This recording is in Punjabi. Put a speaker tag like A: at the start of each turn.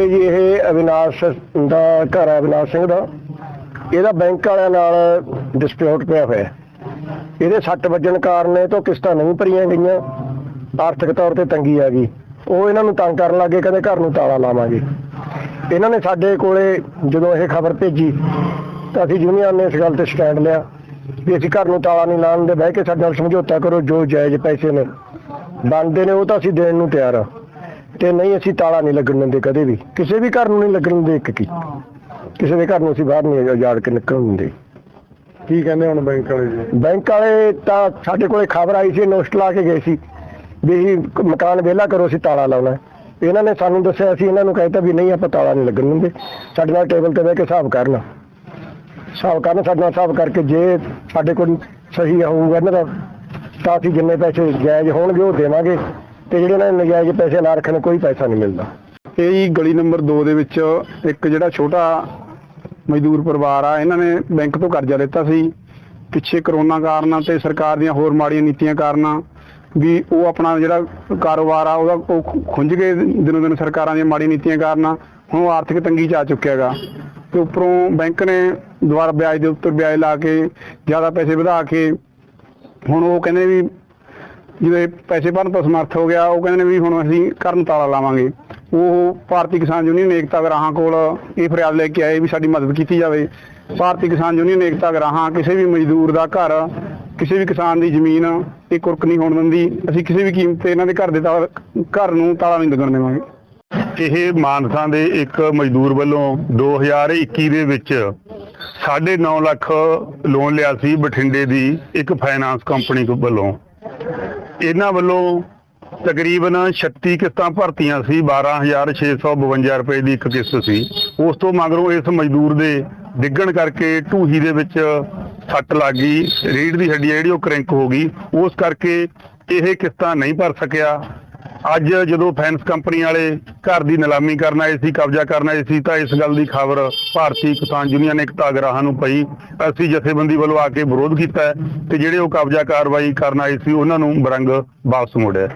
A: ਬੱਚੇ ਜੀ ਇਹ ਅਵਿਨਾਸ਼ ਦਾ ਘਰ ਹੈ ਅਵਿਨਾਸ਼ ਸਿੰਘ ਦਾ। ਇਹਦਾ ਬੈਂਕ ਵਾਲਿਆਂ ਨਾਲ ਡਿਸਪਿਊਟ ਪਿਆ ਹੋਇਆ। ਇਹਦੇ ਸੱਟ ਵੱਜਣ ਕਾਰਨ ਇਹ ਤੋਂ ਕਿਸ਼ਤਾਂ ਨਹੀਂ ਭਰੀਆਂ ਗਈਆਂ। ਆਰਥਿਕ ਤੌਰ ਤੇ ਤੰਗੀ ਆ ਗਈ। ਉਹ ਇਹਨਾਂ ਨੂੰ ਤੰਗ ਕਰਨ ਲੱਗੇ, ਕਹਿੰਦੇ ਘਰ ਨੂੰ ਤਾਲਾ ਲਾਵਾਂਗੇ। ਇਹਨਾਂ ਨੇ ਸਾਡੇ ਕੋਲੇ ਜਦੋਂ ਇਹ ਖਬਰ ਭੇਜੀ, ਤਾਂ ਅਸੀਂ ਯੂਨੀਅਨ ਨੇ ਇਸ ਗੱਲ ਤੇ ਸਟੈਂਡ ਲਿਆ ਵੀ ਅਸੀਂ ਘਰ ਨੂੰ ਤਾਲਾ ਨਹੀਂ ਲਾਉਣ ਦੇ ਬਹਿ ਕੇ ਸਾਡੇ ਨਾਲ ਸਮਝੌਤਾ ਕਰੋ, ਜੋ ਜਾਇਜ਼ ਪੈਸੇ ਨੇ। ਬਣਦੇ ਨੇ, ਉਹ ਤਾਂ ਅਸੀਂ ਦੇਣ ਨੂੰ ਤਿਆਰ ਆ। ਤੇ ਨਹੀਂ ਅਸੀਂ ਤਾਲਾ ਨਹੀਂ ਲੱਗਣ ਦਿੰਦੇ ਕਦੇ ਵੀ। ਕਿਸੇ ਵੀ ਘਰ ਨੂੰ ਨਹੀਂ ਲੱਗਣ ਦਿੰਦੇ ਇੱਕ ਕੀ। ਕਿਸੇ ਦੇ ਘਰ ਨੂੰ ਅਸੀਂ ਬਾਹਰ ਨਹੀਂ ਉਜਾੜ ਕੇ ਨਿਕਲਣ ਦਿੰਦੇ।
B: ਕੀ ਕਹਿੰਦੇ ਹੁਣ ਬੈਂਕ ਵਾਲੇ ਜੀ?
A: ਬੈਂਕ ਵਾਲੇ ਤਾਂ ਸਾਡੇ ਕੋਲੇ ਖਬਰ ਆਈ ਸੀ ਨੋਸਟ ਲਾ ਕੇ ਗਏ ਸੀ ਵੀ ਇਹ ਮਕਾਨ ਵਿਹਲਾ ਕਰੋ ਅਸੀਂ ਤਾਲਾ ਲਾਉਣਾ। ਹੈ। ਇਹਨਾਂ ਨੇ ਸਾਨੂੰ ਦੱਸਿਆ ਸੀ ਇਹਨਾਂ ਨੂੰ ਕਹਿਤਾ ਵੀ ਨਹੀਂ ਆਪਾਂ ਤਾਲਾ ਨਹੀਂ ਲੱਗਣ ਦਿੰਦੇ। ਸਾਡੇ ਨਾਲ ਟੇਬਲ ਤੇ ਬਹਿ ਕੇ ਹਿਸਾਬ ਕਰਨ। ਹਿਸਾਬ ਕਰਨ ਸਾਡੇ ਨਾਲ ਹਿਸਾਬ ਕਰਕੇ ਜੇ ਸਾਡੇ ਕੋਲ ਸਹੀ ਹੋਊਗਾ ਇਹਨਾਂ ਦਾ ਤਾਂ ਅਸੀਂ ਜਿੰਨੇ ਪੈਸੇ ਜਾਇਜ਼ ਹੋਣਗੇ ਉਹ ਦੇਵਾਂਗੇ। ਤੇ ਜਿਹੜੇ ਇਹਨਾਂ ਨੇ ਨਜਾਇਜ਼ ਪੈਸੇ ਨਾ ਰੱਖਣ ਕੋਈ ਪੈਸਾ ਨਹੀਂ ਮਿਲਦਾ।
B: ਇਹ ਜੀ ਗਲੀ ਨੰਬਰ 2 ਦੇ ਵਿੱਚ ਇੱਕ ਜਿਹੜਾ ਛੋਟਾ ਮਜ਼ਦੂਰ ਪਰਿਵਾਰ ਆ, ਇਹਨਾਂ ਨੇ ਬੈਂਕ ਤੋਂ ਕਰਜ਼ਾ ਲਿੱਤਾ ਸੀ। ਪਿੱਛੇ ਕਰੋਨਾ ਕਾਰਨ ਤੇ ਸਰਕਾਰ ਦੀਆਂ ਹੋਰ ਮਾੜੀਆਂ ਨੀਤੀਆਂ ਕਾਰਨ ਵੀ ਉਹ ਆਪਣਾ ਜਿਹੜਾ ਕਾਰੋਬਾਰ ਆ, ਉਹਦਾ ਉਹ ਖੁ- ਖੁੰਝ ਗਏ ਦਿਨੋਂ ਦਿਨ ਸਰਕਾਰਾਂ ਦੀਆਂ ਮਾੜੀਆਂ ਨੀਤੀਆਂ ਕਾਰਨ। ਹੁਣ ਉਹ ਆਰਥਿਕ ਤੰਗੀ ਚ ਆ ਚੁੱਕਿਆ ਹੈਗਾ। ਤੇ ਉੱਪਰੋਂ ਬੈਂਕ ਨੇ ਦੁਬਾਰਾ ਵਿਆਜ ਦੇ ਉੱਤੇ ਵਿਆਜ ਲਾ ਕੇ, ਜ਼ਿਆਦਾ ਪੈਸੇ ਵਧਾ ਕੇ, ਹੁਣ ਉਹ ਕਹਿੰਦੇ ਵੀ ਜਿਹਦੇ ਪੈਸੇ ਭਰਨ ਤੋਂ ਸਮਰਥ ਹੋ ਗਿਆ, ਉਹ ਕਹਿੰਦੇ ਨੇ ਵੀ ਹੁਣ ਅਸੀਂ ਕਰਨ ਤਾਲਾ ਲਾਵਾਂਗੇ। ਉਹ ਭਾਰਤੀ ਕਿਸਾਨ ਯੂਨੀਅਨ ਏਕਤਾ ਗਰਾਹਾਂ ਕੋਲ ਇਹ ਫਰਿਆਦ ਲੈ ਕੇ ਆਏ ਵੀ ਸਾਡੀ ਮਦਦ ਕੀਤੀ ਜਾਵੇ। ਭਾਰਤੀ ਕਿਸਾਨ ਯੂਨੀਅਨ ਏਕਤਾ ਗਰਾਹਾਂ ਕਿਸੇ ਵੀ ਮਜ਼ਦੂਰ ਦਾ ਘਰ, ਕਿਸੇ ਵੀ ਕਿਸਾਨ ਦੀ ਜ਼ਮੀਨ, ਇਹ ਕੁਰਕ ਨਹੀਂ ਹੋਣ ਦਿੰਦੀ। ਅਸੀਂ ਕਿਸੇ ਵੀ ਕੀਮਤ ਤੇ ਇਹਨਾਂ ਦੇ ਘਰ ਦੇ ਘਰ ਨੂੰ ਤਾਲਾ ਨਹੀਂ ਲੱਗਣ ਦੇਵਾਂਗੇ।
C: ਇਹ ਮਾਨਸਾ ਦੇ ਇੱਕ ਮਜ਼ਦੂਰ ਵੱਲੋਂ 2021 ਦੇ ਵਿੱਚ 9.5 ਲੱਖ ਲੋਨ ਲਿਆ ਸੀ ਬਠਿੰਡੇ ਦੀ ਇੱਕ ਫਾਈਨਾਂਸ ਕੰਪਨੀ ਵੱਲੋਂ। ਇਹਨਾਂ ਵੱਲੋਂ ਤਕਰੀਬਨ 36 ਕਿਸ਼ਤਾਂ ਭਰਤੀਆਂ ਸੀ 12652 ਰੁਪਏ ਦੀ ਇੱਕ ਕਿਸ਼ਤ ਸੀ। ਉਸ ਤੋਂ ਮਗਰੋਂ ਇਸ ਮਜ਼ਦੂਰ ਦੇ ਡਿੱਗਣ ਕਰਕੇ ਢੂਹੀ ਦੇ ਵਿੱਚ ਸੱਟ ਲੱਗ ਗਈ। ਰੀੜ ਦੀ ਹੱਡੀ ਆ ਜਿਹੜੀ ਉਹ ਕ੍ਰੈਂਕ ਹੋ ਗਈ। ਉਸ ਕਰਕੇ ਇਹ ਕਿਸ਼ਤਾਂ ਨਹੀਂ ਭਰ ਸਕਿਆ। ਅੱਜ ਜਦੋਂ ਫੈਂਸ ਕੰਪਨੀ ਵਾਲੇ ਘਰ ਦੀ ਨਿਲਾਮੀ ਕਰਨ ਆਏ ਸੀ, ਕਬਜ਼ਾ ਕਰਨ ਆਏ ਸੀ, ਤਾਂ ਇਸ ਗੱਲ ਦੀ ਖਬਰ ਭਾਰਤੀ ਕਿਸਾਨ ਯੂਨੀਅਨ ਏਕਤਾ ਗਰਾਹਾਂ ਨੂੰ ਪਈ। ਅਸੀਂ ਜਥੇਬੰਦੀ ਵੱਲੋਂ ਆ ਕੇ ਵਿਰੋਧ ਕੀਤਾ ਤੇ ਜਿਹੜੇ ਉਹ ਕਬਜ਼ਾ ਕਾਰਵਾਈ ਕਰਨ ਆਏ ਸੀ, ਉਹਨਾਂ ਨੂੰ ਬਰੰਗ ਵਾਪਸ ਮੋੜਿਆ